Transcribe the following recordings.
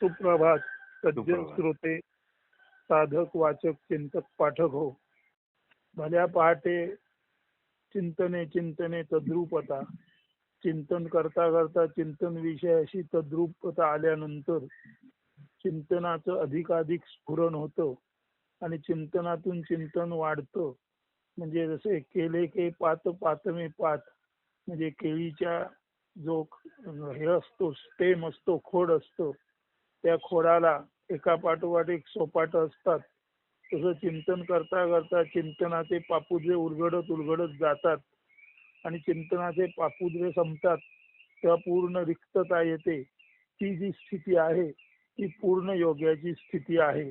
सुप्रभात. सज्जन. श्रोते साधक वाचक चिंतक पाठक हो. भल्या पहाटे चिंतने चिंतने तद्रूपता. चिंतन करता करता चिंतन विषयाशी तद्रूपता आल्यानंतर चिंतनाचं अधिकाधिक स्फुरण होतं आणि चिंतनातून चिंतन वाढतं. म्हणजे जसे केले के पात पातमे पात. म्हणजे केळीच्या जो हे असतो स्टेम असतो खोड असतो त्या खोडाला एका पाठोपाठ एक सोपाट असतात. तसं चिंतन करता करता चिंतनाचे पापुद्रे उलगडत उलगडत जातात. आणि चिंतनाचे पापुद्रे संपतात. तेव्हा पूर्ण रिक्तता येते. ती जी स्थिती आहे ती पूर्ण योग्याची स्थिती आहे.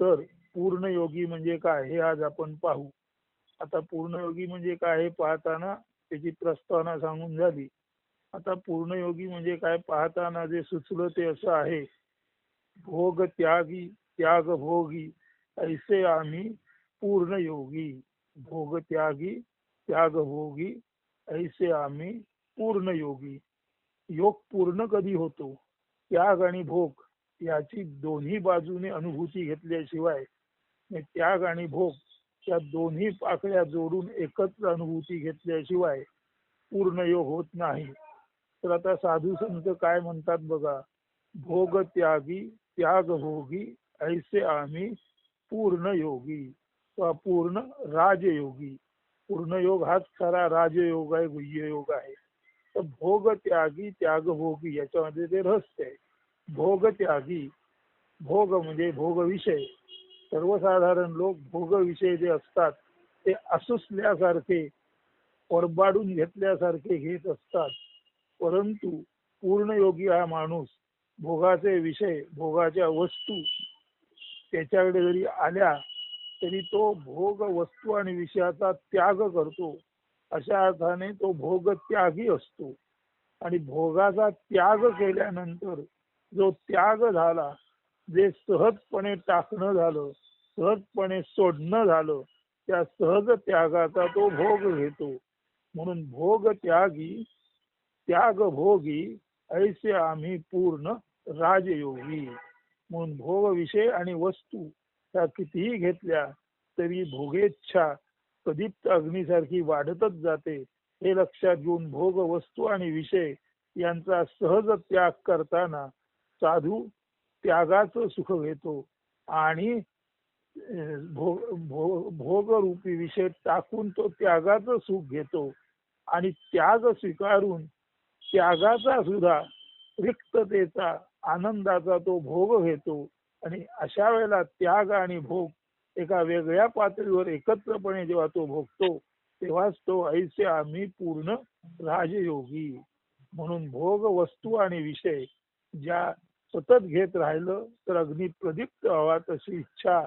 तर पूर्ण योगी म्हणजे काय हे आज आपण पाहू. आता पूर्ण योगी म्हणजे काय हे पाहताना त्याची प्रस्तावना सांगून झाली. आता पूर्ण योगी म्हणजे काय पाहताना जे सुचलं ते असं आहे. भोग त्यागी त्याग भोगी ऐसे आम्ही पूर्ण योगी भोग त्यागी त्याग भोगी ऐसे आम्ही पूर्ण योगी योग पूर्ण कधी होतो? त्याग आणि भोग याची दोन्ही बाजूने अनुभूती घेतल्याशिवाय त्याग आणि भोग त्या दोन्ही पाकळ्या जोडून एकत्र अनुभूती घेतल्याशिवाय पूर्ण योग होत नाही. तर आता साधू संत काय म्हणतात बघा? भोग त्यागी त्याग भोगी ऐसे आम्ही पूर्ण योगी पूर्ण राजयोगी. पूर्ण योग हाच खरा राजयोग आहे गुह्य योग आहे. तर भोग त्यागी त्याग भोगी याच्यामध्ये ते रहस्य आहे. भोग त्यागी भोग म्हणजे भोग विषय. सर्वसाधारण लोक भोग विषय जे असतात ते असुसल्यासारखे परबाडून घेतल्यासारखे घेत असतात. परंतु पूर्ण योगी हा माणूस भोगाचे विषय भोगाच्या वस्तू त्याच्याकडे जरी आल्या तरी तो भोग वस्तू आणि विषयाचा त्याग करतो. अशा अर्थाने तो भोग त्यागी असतो. आणि भोगाचा त्याग केल्यानंतर जो त्याग झाला जे सहजपणे टाकणं झालं सहजपणे सोडणं झालं त्या सहज त्यागाचा तो भोग घेतो. म्हणून भोग त्यागी त्याग भोगी ऐसे आम्ही पूर्ण राजयोगी. म्हणून भोग विषय आणि वस्तू त्या कितीही घेतल्या तरी भोगेच्छा प्रदीप्त अग्नीसारखी वाढतच जाते. हे लक्षात घेऊन भोग वस्तू आणि विषय यांचा सहज त्याग करताना साधू त्यागाचं सुख घेतो आणि भोग भोगरूपी विषय टाकून तो त्यागाचं सुख घेतो आणि त्याग स्वीकारून त्यागाचा सुद्धा रिक्ततेचा आनंदाचा तो भोग घेतो. आणि अशा वेळेला त्याग आणि भोग एका वेगळ्या पातळीवर एकत्रपणे जेव्हा तो भोगतो तेव्हाच तो ऐसे आम्ही पूर्ण राजयोगी. म्हणून भोग वस्तू आणि विषय ज्या सतत घेत राहिलं तर अग्नी प्रदीप्त व्हावा तशी इच्छा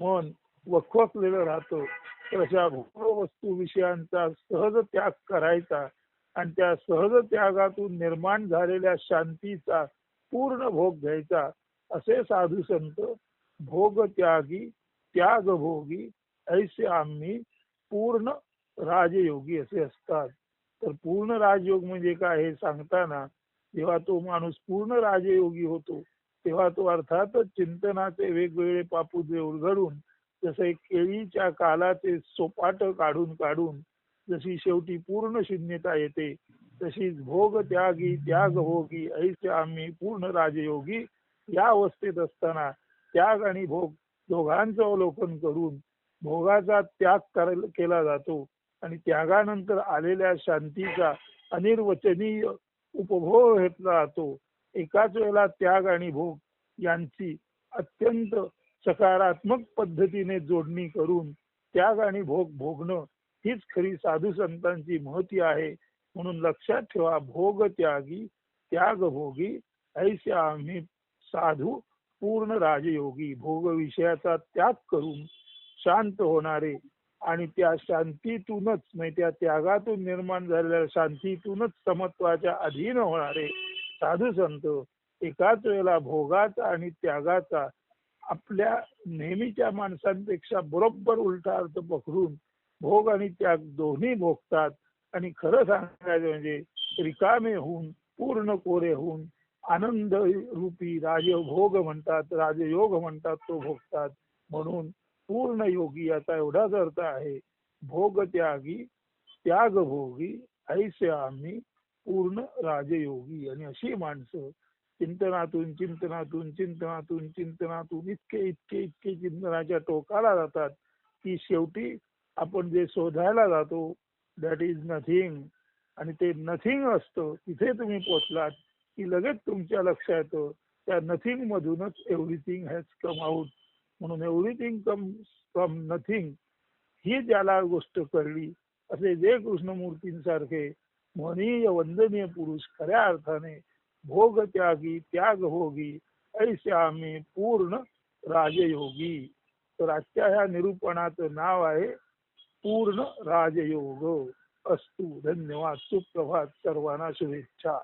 मन वखवकलेलं राहतं. तर अशा भोग वस्तू विषयांचा सहज त्याग करायचा आणि त्या सहज त्यागातून निर्माण झालेल्या शांतीचा पूर्ण भोग घ्यायचा असे साधू संत भोग त्यागी त्याग भोगी ऐसे आम्ही पूर्ण राजयोगी असे असतात. तर पूर्ण राजयोग म्हणजे काय हे सांगताना जेव्हा तो माणूस पूर्ण राजयोगी होतो तेव्हा तो अर्थातच चिंतनाचे वेगवेगळे पापुजे उलगडून जसे केळीच्या कालाचे सोपाट काढून काढून जशी शेवटी पूर्ण शून्यता येते तशीच भोग त्यागी त्याग होगी ऐसे आम्ही पूर्ण राजयोगी. या अवस्थेत असताना त्याग आणि भोग दोघांचं अवलोकन करून भोगाचा त्याग केला जातो आणि त्यागानंतर आलेल्या शांतीचा अनिर्वचनीय उपभोग घेतला जातो. एकाच वेळेला त्याग आणि भोग यांची अत्यंत सकारात्मक पद्धतीने जोडणी करून त्याग आणि भोग भोगणं हीच खरी साधू संतांची महती आहे. म्हणून लक्षात ठेवा भोग त्यागी त्याग भोगी ऐसे आम्ही साधू पूर्ण राजयोगी. भोग विषयाचा त्याग करून शांत होणारे आणि त्या शांतीतूनच म्हणजे त्या त्यागातून निर्माण झालेल्या शांतीतूनच समत्वाच्या अधीन होणारे साधू संत एकाच वेळेला भोगाचा आणि त्यागाचा आपल्या नेहमीच्या माणसांपेक्षा बरोबर उलटा अर्थ पकडून भोग आणि त्याग दोन्ही भोगतात. आणि खरं सांगायचं म्हणजे रिकामे होऊन पूर्ण कोरे होऊन आनंद रूपी राजभोग म्हणतात राजयोग म्हणतात तो भोगतात. म्हणून पूर्ण योगी याचा एवढाच अर्थ आहे भोग त्यागी त्याग भोगी ऐसे आम्ही पूर्ण राजयोगी. आणि अशी माणसं चिंतनातून चिंतनातून चिंतनातून चिंतनातून इतके इतके इतके चिंतनाच्या टोकाला जातात की शेवटी आपण जे शोधायला जातो दॅट इज नथिंग आणि ते नथिंग असतं तिथे तुम्ही पोचलात की लगेच तुमच्या लक्षात येतं त्या नथिंग मधूनच एव्हरीथिंग हॅज कम आउट म्हणून एव्हरीथिंग कम फ्रॉम नथिंग ही ज्याला गोष्ट कळली असे जे कृष्णमूर्तींसारखे मनीय वंदनीय पुरुष खऱ्या अर्थाने भोग त्यागी त्याग होगी ऐसे आम्ही पूर्ण राजयोगी. तर आजच्या ह्या निरूपणाचं नाव आहे पूर्ण राजयोग. असतो. धन्यवाद. सुप्रभात. सर्वांना शुभेच्छा.